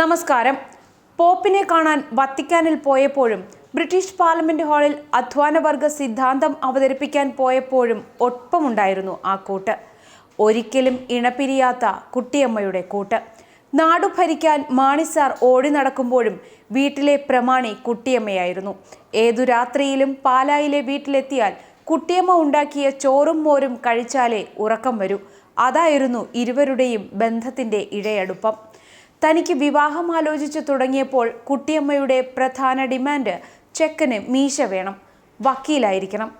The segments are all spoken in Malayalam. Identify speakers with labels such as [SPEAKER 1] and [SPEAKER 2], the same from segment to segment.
[SPEAKER 1] നമസ്കാരം. പോപ്പിനെ കാണാൻ വത്തിക്കാനിൽ പോയപ്പോഴും ബ്രിട്ടീഷ് പാർലമെന്റ് ഹാളിൽ അധ്വാനവർഗ സിദ്ധാന്തം അവതരിപ്പിക്കാൻ പോയപ്പോഴും ഒപ്പമുണ്ടായിരുന്നു ആ കൂട്ട്. ഒരിക്കലും ഇണപിരിയാത്ത കുട്ടിയമ്മയുടെ കൂട്ട്. നാടു ഭരിക്കാൻ മാണിസാർ ഓടി നടക്കുമ്പോഴും വീട്ടിലെ പ്രമാണി കുട്ടിയമ്മയായിരുന്നു. ഏതു രാത്രിയിലും പാലായിലെ വീട്ടിലെത്തിയാൽ കുട്ടിയമ്മ ഉണ്ടാക്കിയ ചോറും മോരും കഴിച്ചാലേ ഉറക്കം വരൂ. അതായിരുന്നു ഇരുവരുടെയും ബന്ധത്തിന്റെ ഇഴയടുപ്പം. തനിക്ക് വിവാഹം ആലോചിച്ചു തുടങ്ങിയപ്പോൾ കുട്ടിയമ്മയുടെ പ്രധാന ഡിമാൻഡ് ചെക്കന് മീശ വേണം. വക്കീലായിരിക്കണം.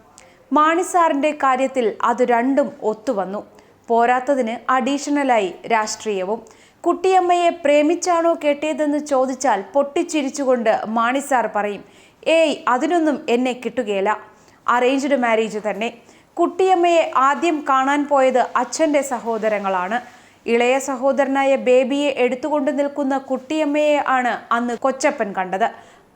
[SPEAKER 1] മാണിസാറിന്റെ കാര്യത്തിൽ അത് രണ്ടും ഒത്തുവന്നു. പോരാത്തതിന് അഡീഷണലായി രാഷ്ട്രീയവും. കുട്ടിയമ്മയെ പ്രേമിച്ചാണോ കെട്ടിയതെന്ന് ചോദിച്ചാൽ പൊട്ടിച്ചിരിച്ചുകൊണ്ട് മാണിസാർ പറയും ഏയ് അതിനൊന്നും എന്നെ കിട്ടുകയില്ല. അറേഞ്ച്ഡ് മാരേജ് തന്നെ. കുട്ടിയമ്മയെ ആദ്യം കാണാൻ പോയത് അച്ഛന്റെ സഹോദരങ്ങളാണ്. ഇളയ സഹോദരനായ ബേബിയെ എടുത്തുകൊണ്ട് നിൽക്കുന്ന കുട്ടിയമ്മയെ ആണ് അന്ന് കൊച്ചപ്പൻ കണ്ടത്.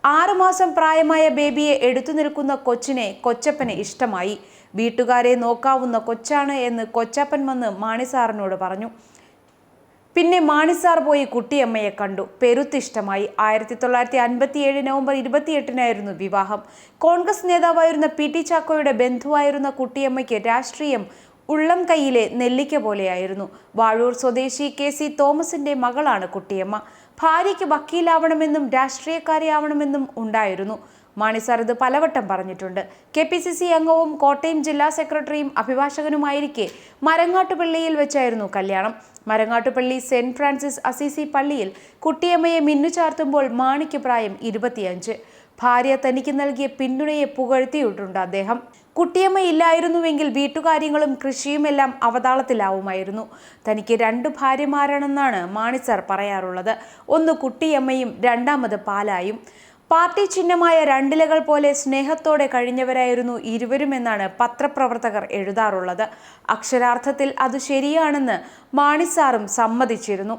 [SPEAKER 1] ആറുമാസം പ്രായമായ ബേബിയെ എടുത്തു നിൽക്കുന്ന കൊച്ചിനെ കൊച്ചപ്പന് ഇഷ്ടമായി. വീട്ടുകാരെ നോക്കാവുന്ന കൊച്ചാണ് എന്ന് കൊച്ചപ്പൻ വന്ന് മാണിസാറിനോട് പറഞ്ഞു. പിന്നെ മാണിസാർ പോയി കുട്ടിയമ്മയെ കണ്ടു. പെരുത്തിഷ്ടമായി. ആയിരത്തി തൊള്ളായിരത്തി അൻപത്തി ഏഴ് നവംബർ ഇരുപത്തിയെട്ടിനായിരുന്നു വിവാഹം. കോൺഗ്രസ് നേതാവായിരുന്ന പി ടി ചാക്കോയുടെ ബന്ധുവായിരുന്ന കുട്ടിയമ്മയ്ക്ക് രാഷ്ട്രീയം ഉള്ളം കൈയിലെ നെല്ലിക്ക പോലെയായിരുന്നു. വാഴൂർ സ്വദേശി കെ സി തോമസിന്റെ മകളാണ് കുട്ടിയമ്മ. ഭാര്യയ്ക്ക് വക്കീലാവണമെന്നും രാഷ്ട്രീയക്കാരിയാവണമെന്നും ഉണ്ടായിരുന്നു. മാണി സാർ ഇത് പലവട്ടം പറഞ്ഞിട്ടുണ്ട്. കെ പി സി സി അംഗവും കോട്ടയം ജില്ലാ സെക്രട്ടറിയും അഭിഭാഷകനുമായിരിക്കെ മരങ്ങാട്ടുപള്ളിയിൽ വെച്ചായിരുന്നു കല്യാണം. മരങ്ങാട്ടുപള്ളി സെന്റ് ഫ്രാൻസിസ് അസീസി പള്ളിയിൽ കുട്ടിയമ്മയെ മിന്നുചാർത്തുമ്പോൾ മാണിക്ക് പ്രായം ഇരുപത്തിയഞ്ച്. ഭാര്യ തനിക്ക് നൽകിയ പിന്തുണയെ പുകഴ്ത്തിയിട്ടുണ്ട് അദ്ദേഹം. കുട്ടിയമ്മ ഇല്ലായിരുന്നുവെങ്കിൽ വീട്ടുകാര്യങ്ങളും കൃഷിയുമെല്ലാം അവതാളത്തിലാവുമായിരുന്നു. തനിക്ക് രണ്ട് ഭാര്യമാരാണെന്നാണ് മാണിസർ പറയാറുള്ളത്. ഒന്ന് കുട്ടിയമ്മയും രണ്ടാമത് പാലായും. പാർട്ടി ചിഹ്നമായ രണ്ടിലകൾ പോലെ സ്നേഹത്തോടെ കഴിഞ്ഞവരായിരുന്നു ഇരുവരുമെന്നാണ് പത്രപ്രവർത്തകർ എഴുതാറുള്ളത്. അക്ഷരാർത്ഥത്തിൽ അത് ശരിയാണെന്ന് മാണിസാറും സമ്മതിച്ചിരുന്നു.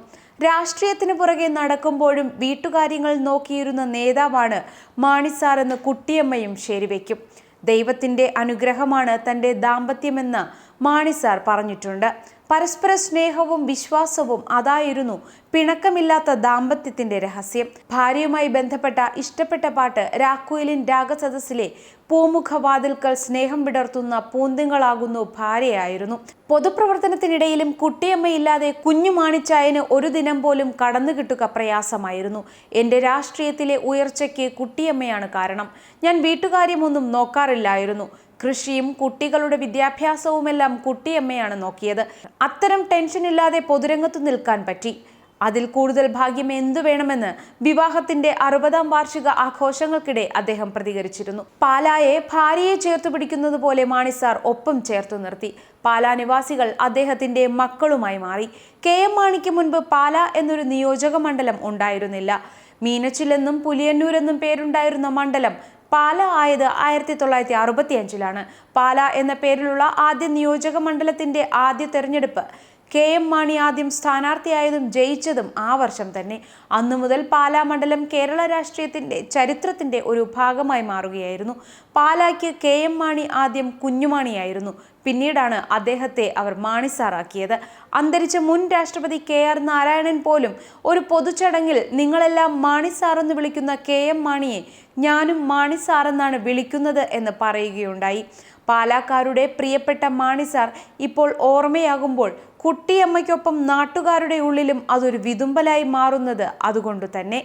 [SPEAKER 1] രാഷ്ട്രീയത്തിന് പുറകെ നടക്കുമ്പോഴും വീട്ടുകാര്യങ്ങൾ നോക്കിയിരുന്ന നേതാവാണ് മാണിസാറെന്ന് കുട്ടിയമ്മയും ശരിവെക്കും. ദൈവത്തിന്റെ അനുഗ്രഹമാണ് തന്റെ ദാമ്പത്യമെന്ന് മാണിസാർ പറഞ്ഞിട്ടുണ്ട്. പരസ്പര സ്നേഹവും വിശ്വാസവും അതായിരുന്നു പിണക്കമില്ലാത്ത ദാമ്പത്യത്തിന്റെ രഹസ്യം. ഭാര്യയുമായി ബന്ധപ്പെട്ട ഇഷ്ടപ്പെട്ട പാട്ട് രാക്കുയിലിൻ രാഗസദസ്സിലെ പൂമുഖവാതിൽക്കൽ സ്നേഹം വിടർത്തുന്ന പൂന്തിങ്ങളാകുന്നു ഭാര്യയായിരുന്നു. പൊതുപ്രവർത്തനത്തിനിടയിലും കുട്ടിയമ്മയില്ലാതെ കുഞ്ഞു മാണിച്ചായന് ഒരു ദിനം പോലും കടന്നു കിട്ടുക പ്രയാസമായിരുന്നു. എന്റെ രാഷ്ട്രീയത്തിലെ ഉയർച്ചയ്ക്ക് കുട്ടിയമ്മയാണ് കാരണം. ഞാൻ വീട്ടുകാര്യമൊന്നും നോക്കാറില്ലായിരുന്നു. കൃഷിയും കുട്ടികളുടെ വിദ്യാഭ്യാസവുമെല്ലാം കുട്ടിയമ്മയാണ് നോക്കിയത്. അത്തരം ടെൻഷൻ ഇല്ലാതെ പൊതുരംഗത്ത് നിൽക്കാൻ പറ്റി. അതിൽ കൂടുതൽ ഭാഗ്യം എന്തു വേണമെന്ന് വിവാഹത്തിന്റെ അറുപതാം വാർഷിക ആഘോഷങ്ങൾക്കിടെ അദ്ദേഹം പ്രതികരിച്ചിരുന്നു. പാലായെ ഭാര്യയെ ചേർത്ത് പിടിക്കുന്നത് പോലെ മാണിസാർ ഒപ്പം ചേർത്തു നിർത്തി. പാലാ നിവാസികൾ അദ്ദേഹത്തിന്റെ മക്കളുമായി മാറി. കെ എം മാണിക്ക് മുൻപ് പാല എന്നൊരു നിയോജക മണ്ഡലം ഉണ്ടായിരുന്നില്ല. മീനച്ചിലെന്നും പുലിയന്നൂരെന്നും പേരുണ്ടായിരുന്ന മണ്ഡലം പാല ആയത് ആയിരത്തി തൊള്ളായിരത്തി അറുപത്തി അഞ്ചിലാണ് പാല എന്ന പേരിലുള്ള ആദ്യ നിയോജക മണ്ഡലത്തിന്റെ ആദ്യ തെരഞ്ഞെടുപ്പ് കെ എം മാണി ആദ്യം സ്ഥാനാർത്ഥിയായതും ജയിച്ചതും ആ വർഷം തന്നെ. അന്നു മുതൽ പാലാ മണ്ഡലം കേരള രാഷ്ട്രീയത്തിന്റെ ചരിത്രത്തിന്റെ ഒരു ഭാഗമായി മാറുകയായിരുന്നു. പാലായ്ക്ക് കെ എം മാണി ആദ്യം കുഞ്ഞുമാണിയായിരുന്നു. പിന്നീടാണ് അദ്ദേഹത്തെ അവർ മാണിസാറാക്കിയത്. അന്തരിച്ച മുൻ രാഷ്ട്രപതി കെ ആർ നാരായണൻ പോലും ഒരു പൊതുചടങ്ങിൽ നിങ്ങളെല്ലാം മാണിസാറെന്ന് വിളിക്കുന്ന കെ എം മാണിയെ ഞാനും മാണിസാറെന്നാണ് വിളിക്കുന്നത് എന്ന് പറയുകയുണ്ടായി. പാലാക്കാരുടെ പ്രിയപ്പെട്ട മാണിസാർ ഇപ്പോൾ ഓർമ്മയാകുമ്പോൾ കുട്ടിയമ്മയ്ക്കൊപ്പം നാട്ടുകാരുടെ ഉള്ളിലും അതൊരു വിതുമ്പലായി മാറുന്നത് അതുകൊണ്ട് തന്നെ